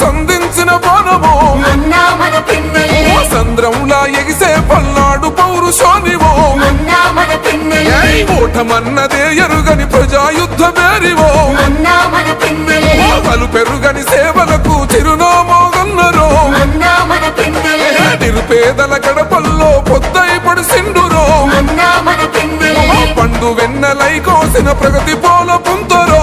సంధించిన పిన్నెల్లి సంద్రంలా ఎగిసే పల్నాడు పౌరుషానివో. ఓటమన్నదే ఎరుగని ప్రజాయుద్ధ మేరివో పలు పెరుగని సేవలకు చిరునామోగన్నరో. నిరుపేదల గడపల్లో పొద్దై పడిసిండురో. పండు వెన్నెలై కోసిన ప్రగతి పోల పుంతరో.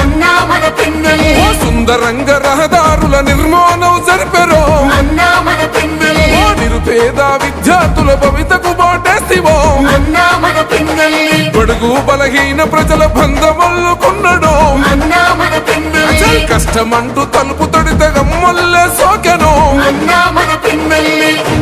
అన్న మన పిన్నెల్లి సుందరంగ రహదారుల నిర్మాణం జరిపెరో. నిరుపేద విద్యార్థుల భవితకు బాటేసివో. బడుగు బలహీన ప్రజల బంధమల్లుకున్నడో కష్టమంటూ తలుపు తడితే గమ్మల్లే సోకెను.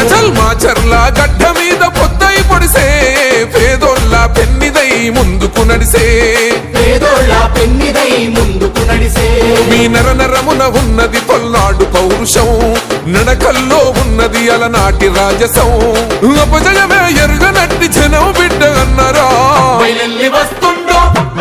అచల్ మా చెర్ల గడ్డ మీద పొద్దై పొడిసే పేదోళ్ళ పెన్నిదై ముందుకు నడిసే. పేదోళ్ళ పెన్నిదై ముందుకు నడిసే. మీ నర నరమున ఉన్నది పల్నాడు పౌరుషం నడకల్లో ఉన్నది అలనాటి రాజసం. అపజయమే ఎరుగనట్టి జనం బిడ్డ అన్నారా? వస్తుండో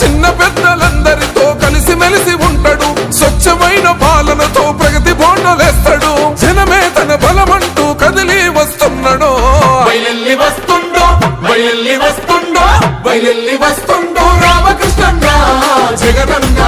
చిన్న పెద్దలందరితో కలిసి మెలిసి ఉంటాడు. స్వచ్ఛమైన పాలనతో ప్రగతి బోండలేస్తాడు జనమే తన బలమంటూ కదిలి వస్తున్నాడు. బయలెల్లి వస్తుండో బయలెల్లి వస్తుండో బయలెల్లి వస్తుండో. రామకృష్ణ జగనన్న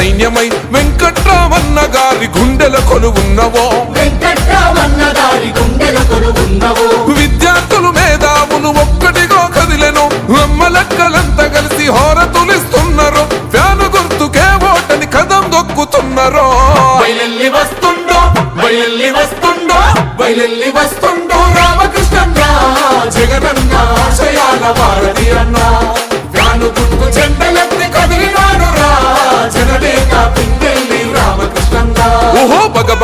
సైన్యమై వెంకట్రామన్న గారి గుండెల కొలువున్నవో. వెంకట్రామన్న దారి గుండెల కొలువున్నవు. విద్యార్థులు మేధావులు ఒక్కటిగా కదిలెను. అమ్మలక్కలంతా కలిసి హోరతులిస్తున్నారు. ఫ్యాను గుర్తుకే ఓటని కదం దొక్కుతున్నారు. బయలెల్లి వస్తుండో బయలెల్లి వస్తుండో బయలెల్లి వస్తుండో రామకృష్ణన్న జగనన్న ఆశయాల వారధి అన్న.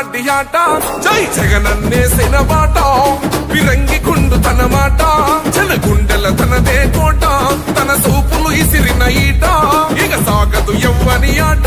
కబడ్డీ ఆట. జై జగనన్నేసిన బాట. విరంగి కుండు తన మాట. జన గుండెల తనదే కోట. తన సూపులు ఇసిరిన ఈట. ఇక సాగదు ఎవ్వని ఆట.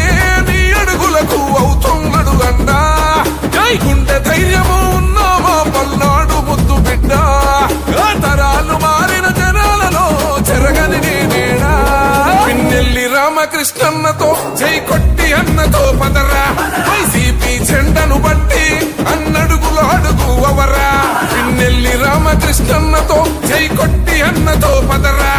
గుండె ధైర్యము ఉన్నావా పల్నాడు ముద్దు బిడ్డ? తరాలు మారిన జనాలలో చెరగని నేనేడా పిన్నెల్లి రామకృష్ణన్నతో జై కొట్టి అన్నతో పదరా? వైసీపీ జెండను బట్టి అన్నడుగులు అడుగు అవరా? పిన్నెల్లి రామకృష్ణన్నతో జై కొట్టి అన్నతో పదరా?